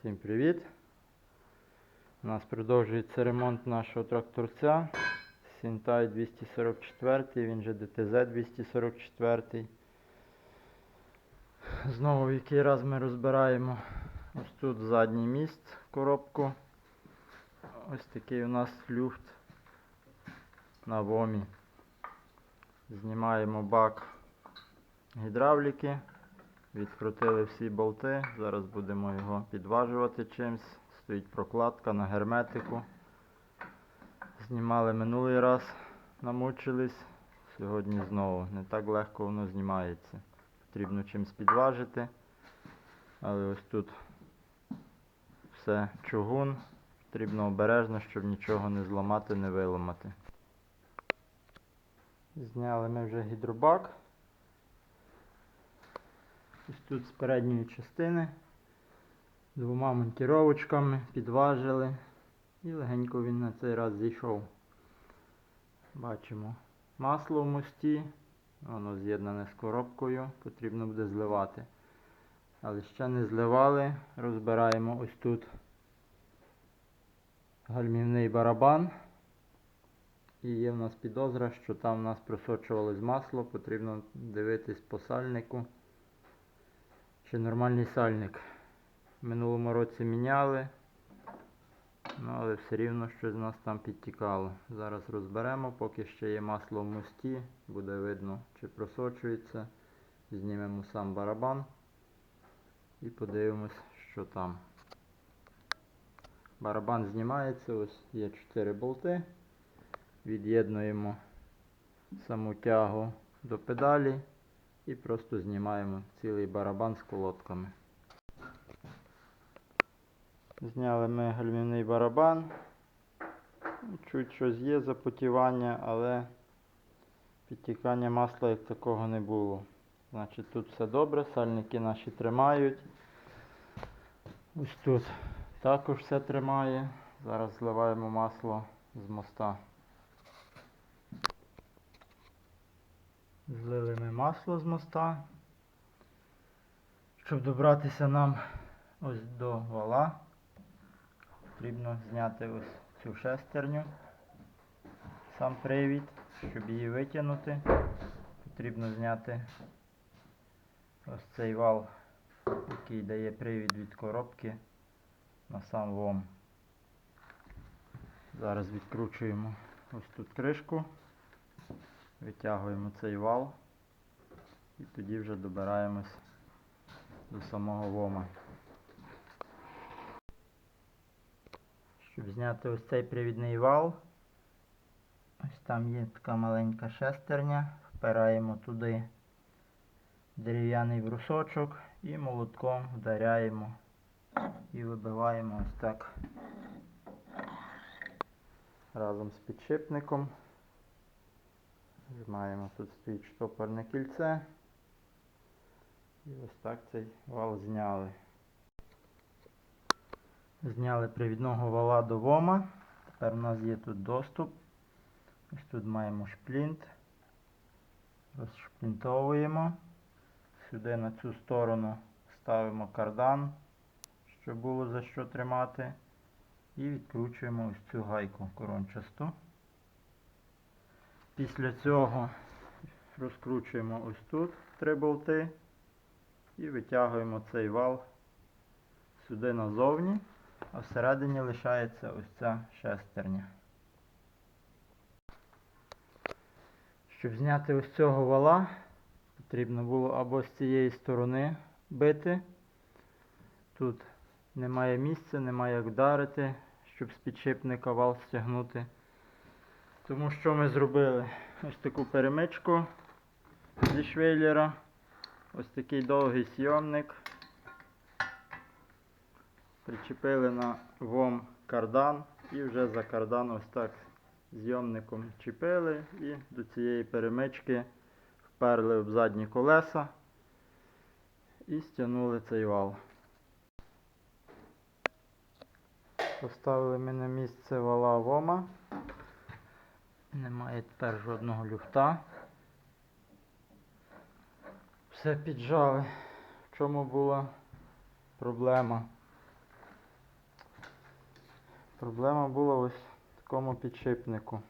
Всім привіт! У нас продовжується ремонт нашого тракторця. Сінтай 244, він же ДТЗ 244. Знову в який раз ми розбираємо ось тут задній міст, коробку. Ось такий у нас люфт на вомі. Знімаємо бак гідравліки. Відкрутили всі болти. Зараз будемо його підважувати чимсь. Стоїть прокладка на герметику. Знімали минулий раз, намучились. Сьогодні знову. Не так легко воно знімається. Потрібно чимсь підважити. Але ось тут все чугун. Потрібно обережно, щоб нічого не зламати, не виламати. Зняли ми вже гідробак. Ось тут з передньої частини двома монтіровочками підважили і легенько він на цей раз зійшов. Бачимо масло в мості, воно з'єднане з коробкою, потрібно буде зливати. Але ще не зливали, розбираємо ось тут гальмівний барабан. І є в нас підозра, що там в нас просочувалось масло, потрібно дивитись по сальнику чи нормальний сальник. В минулому році міняли, ну, але все рівно щось з нас там підтікало. Зараз розберемо, поки ще є масло в мості, буде видно, чи просочується. Знімемо сам барабан і подивимось, що там. Барабан знімається, ось є 4 болти. Від'єднуємо саму тягу до педалі і просто знімаємо цілий барабан з колодками. Зняли ми гальмівний барабан. Чуть щось є запотівання, але підтікання масла як такого не було. Значить тут все добре, сальники наші тримають. Ось тут також все тримає. Зараз зливаємо масло з моста. Злили ми масло з моста. Щоб добратися нам ось до вала, потрібно зняти ось цю шестерню, сам привід, щоб її витягнути. Потрібно зняти ось цей вал, який дає привід від коробки на сам вом. Зараз відкручуємо ось тут кришку. Витягуємо цей вал і тоді вже добираємось до самого вома. Щоб зняти ось цей привідний вал, ось там є така маленька шестерня, впираємо туди дерев'яний брусочок і молотком вдаряємо і вибиваємо ось так разом з підшипником. Маємо тут стоїть штопорне кільце. І ось так цей вал зняли. Зняли привідного вала до вома. Тепер у нас є тут доступ. Ось тут маємо шплінт. Розшплінтовуємо. Сюди на цю сторону ставимо кардан, щоб було за що тримати. І відкручуємо ось цю гайку корончасту. Після цього розкручуємо ось тут три болти і витягуємо цей вал сюди назовні, а всередині лишається ось ця шестерня. Щоб зняти ось цього вала, потрібно було або з цієї сторони бити. Тут немає місця, немає як вдарити, щоб з підшипника вал стягнути. Тому що ми зробили ось таку перемичку зі швейлера, ось такий довгий сйомник. Причепили на вом кардан і вже за кардан ось так зйомником чіпили і до цієї перемички вперли в задні колеса і стягнули цей вал. Поставили ми на місце вала вома. Немає тепер жодного люфта. Все піджали. В чому була проблема? Проблема була ось в такому підшипнику.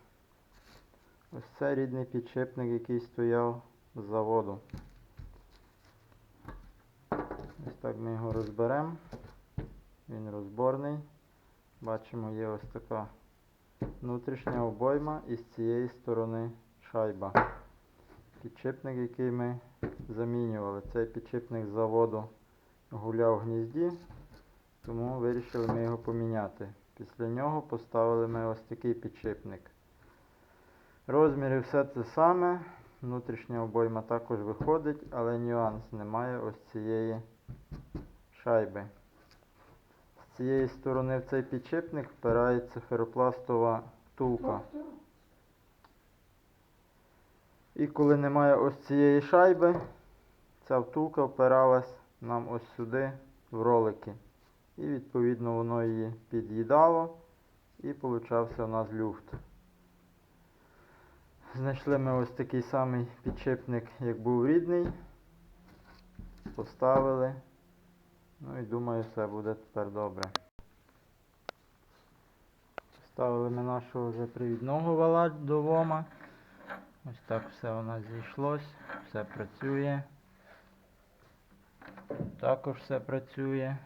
Ось це рідний підшипник, який стояв з заводу. Ось так ми його розберемо. Він розборний. Бачимо, є ось така внутрішня обойма і з цієї сторони шайба. Підшипник, який ми замінювали. Цей підшипник з заводу гуляв в гнізді, тому вирішили ми його поміняти. Після нього поставили ми ось такий підшипник. Розміри все те саме. Внутрішня обойма також виходить, але нюанс немає ось цієї шайби. З цієї сторони в цей підшипник впирається феропластова втулка. І коли немає ось цієї шайби, ця втулка впиралась нам ось сюди в ролики. І відповідно воно її під'їдало і получався у нас люфт. Знайшли ми ось такий самий підшипник, як був рідний. Поставили. Ну і думаю, все буде тепер добре. Поставили ми нашого вже привідного вала до вома. Ось так все у нас зійшлось, все працює. Також все працює.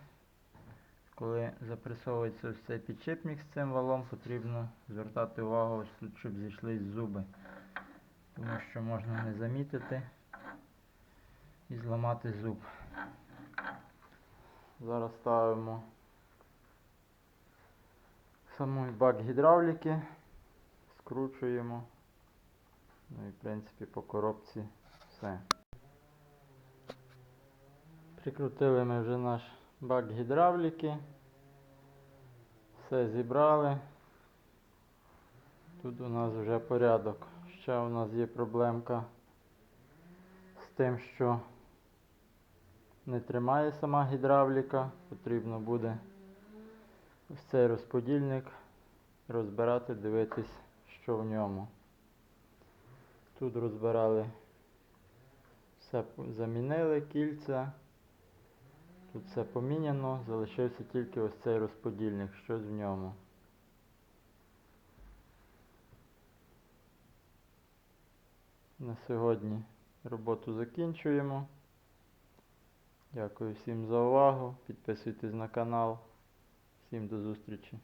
Коли запресовується ось цей підшипник з цим валом, потрібно звертати увагу, ось тут, щоб зійшлись зуби. Тому що можна не замітити і зламати зуб. Зараз ставимо самий бак гідравліки, скручуємо. Ну і в принципі по коробці все. Прикрутили ми вже наш бак гідравліки. Все зібрали. Тут у нас вже порядок. Ще у нас є проблемка з тим, що не тримає сама гідравліка. Потрібно буде ось цей розподільник розбирати, дивитись, що в ньому. Тут розбирали, все замінили кільця. Тут все поміняно, залишився тільки ось цей розподільник, щось в ньому. На сьогодні роботу закінчуємо. Дякую всім за увагу. Підписуйтесь на канал. Всім до зустрічі.